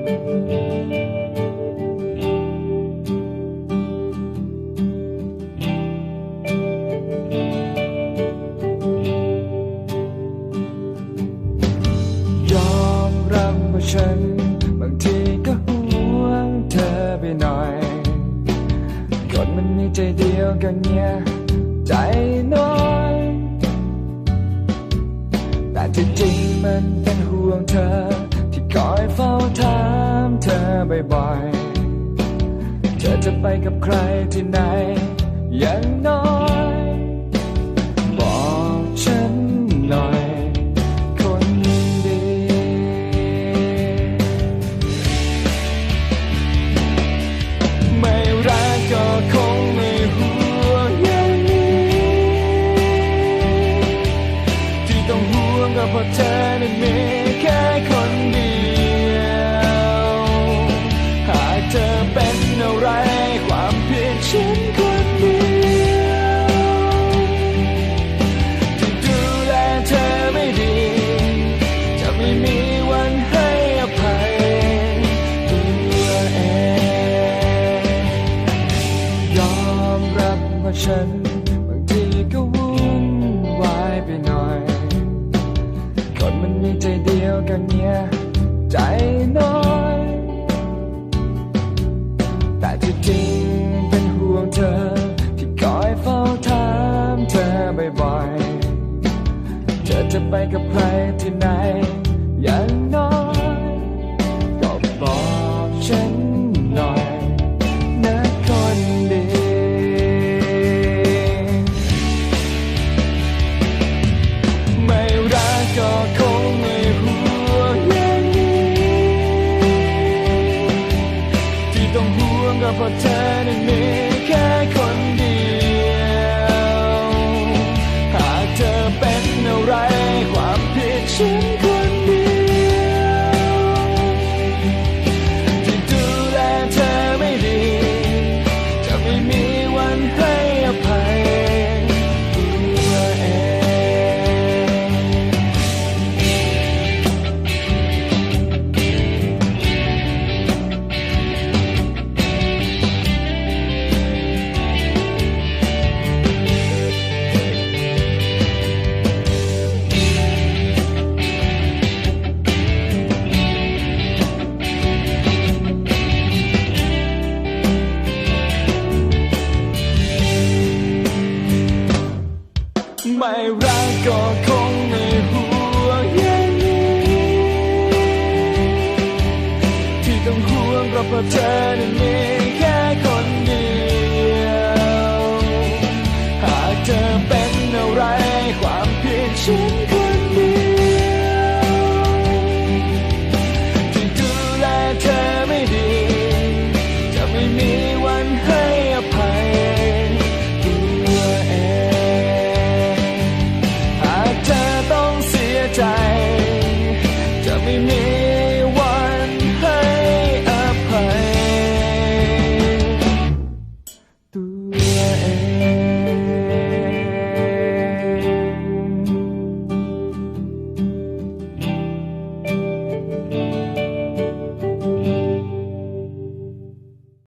ยอมรับว่าฉันบางทีก็ห่วงเธอไปหน่อยคนมันมีใจเดียวกันเนี่ย ใจน้อย แต่ที่จริงมันเป็นห่วงเธอ คอยเฝ้าถามเธอบ่อยๆ เธอจะไปกับใครที่ไหน อย่างน้อย บอกฉันหน่อย คนดี ไม่รักก็คงไม่ห่วงอย่างนี้ ที่ต้องห่วงก็เพราะเธอนั้นมีแค่คน ฉัน บางทีก็วุ่นวายไปหน่อย คนมันมีใจเดียวกันเนี่ยใจน้อย แต่ที่จริงเป็นห่วงเธอ ที่คอยเฝ้าถามเธอบ่อยๆ เธอจะไปกับใครที่ไหนย่าง ห่วง ไม่รักก็คงไม่ห่วงอย่างนี้ที่ต้องห่วงก็เพราะเธอนั้นมี